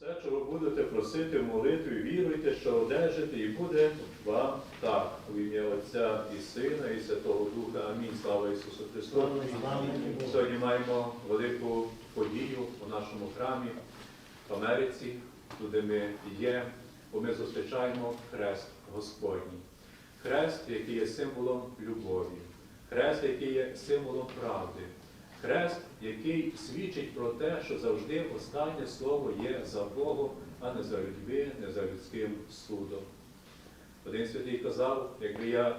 Все, чого будете просити в молитві, віруйте, що одержите, і буде вам так. В ім'я Отця і Сина, і Святого Духа. Амінь. Слава Ісусу Христу. Сьогодні маємо велику подію у нашому храмі в Америці, туди ми є, бо ми зустрічаємо хрест Господній. Хрест, який є символом любові, хрест, який є символом правди, хрест, який свідчить про те, що завжди останнє слово є за Богом, а не за людьми, не за людським судом. Один святий казав, якби я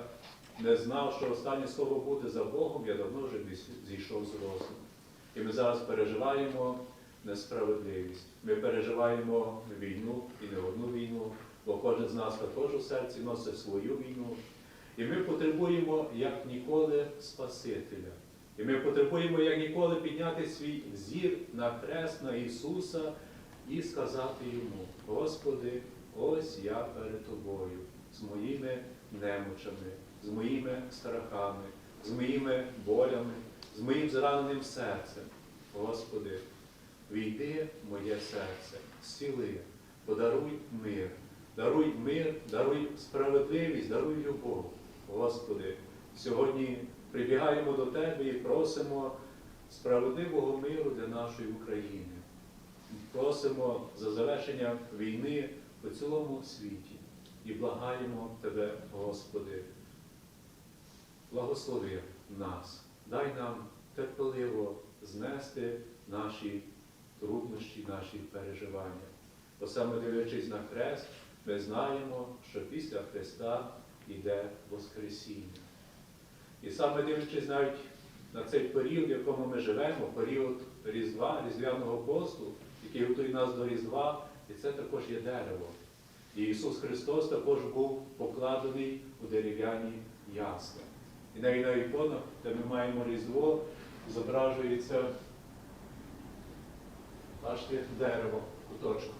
не знав, що останнє слово буде за Богом, я давно вже зійшов з розуму. І ми зараз переживаємо несправедливість. Ми переживаємо війну і не одну війну, бо кожен з нас також у серці носить свою війну. І ми потребуємо як ніколи Спасителя. І ми потребуємо як ніколи підняти свій зір на хрест на Ісуса і сказати йому, Господи, ось я перед Тобою з моїми немочами, з моїми страхами, з моїми болями, з моїм зраненим серцем. Господи, війди в моє серце, зціли, подаруй мир, даруй мир, даруй справедливість, даруй любов. Господи, сьогодні прибігаємо до Тебе і просимо справедливого миру для нашої України. Просимо за завершення війни по цілому світі і благаємо Тебе, Господи, благослови нас, дай нам терпеливо знести наші труднощі, наші переживання. Бо саме дивлячись на хрест, ми знаємо, що після Христа йде Воскресіння. І саме дивлячись навіть на цей період, в якому ми живемо, період Різдва, Різдвяного посту, який готує нас до Різдва, і це також є дерево. І Ісус Христос також був покладений у дерев'яні ясла. І навіть на іконах, де ми маємо Різдво, зображується бачите, дерево, куточок.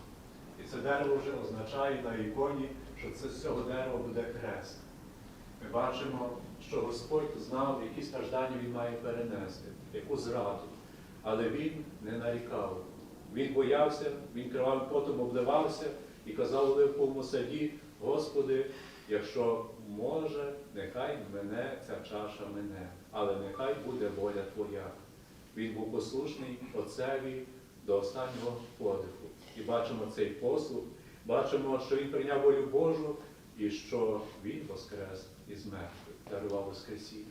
І це дерево вже означає на іконі, що це з цього дерева буде хрест. Ми бачимо, що Господь знав, які страждання Він має перенести, яку зраду. Але Він не нарікав. Він боявся, він кривавим потом обливався і казав у Оливковому саді, Господи, якщо може, нехай мене ця чаша мене, але нехай буде воля Твоя. Він був послушний Отцеві до останнього подиху. І бачимо цей послуг, бачимо, що він прийняв волю Божу і що Він воскрес із мертвих, дарував Воскресіння.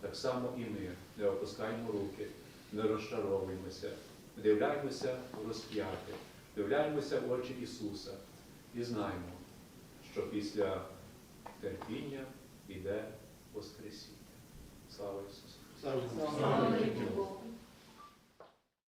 Так само і ми не опускаємо руки, не розчаровуємося, вдивляємося в розп'яти, вдивляємося в очі Ісуса і знаємо, що після терпіння йде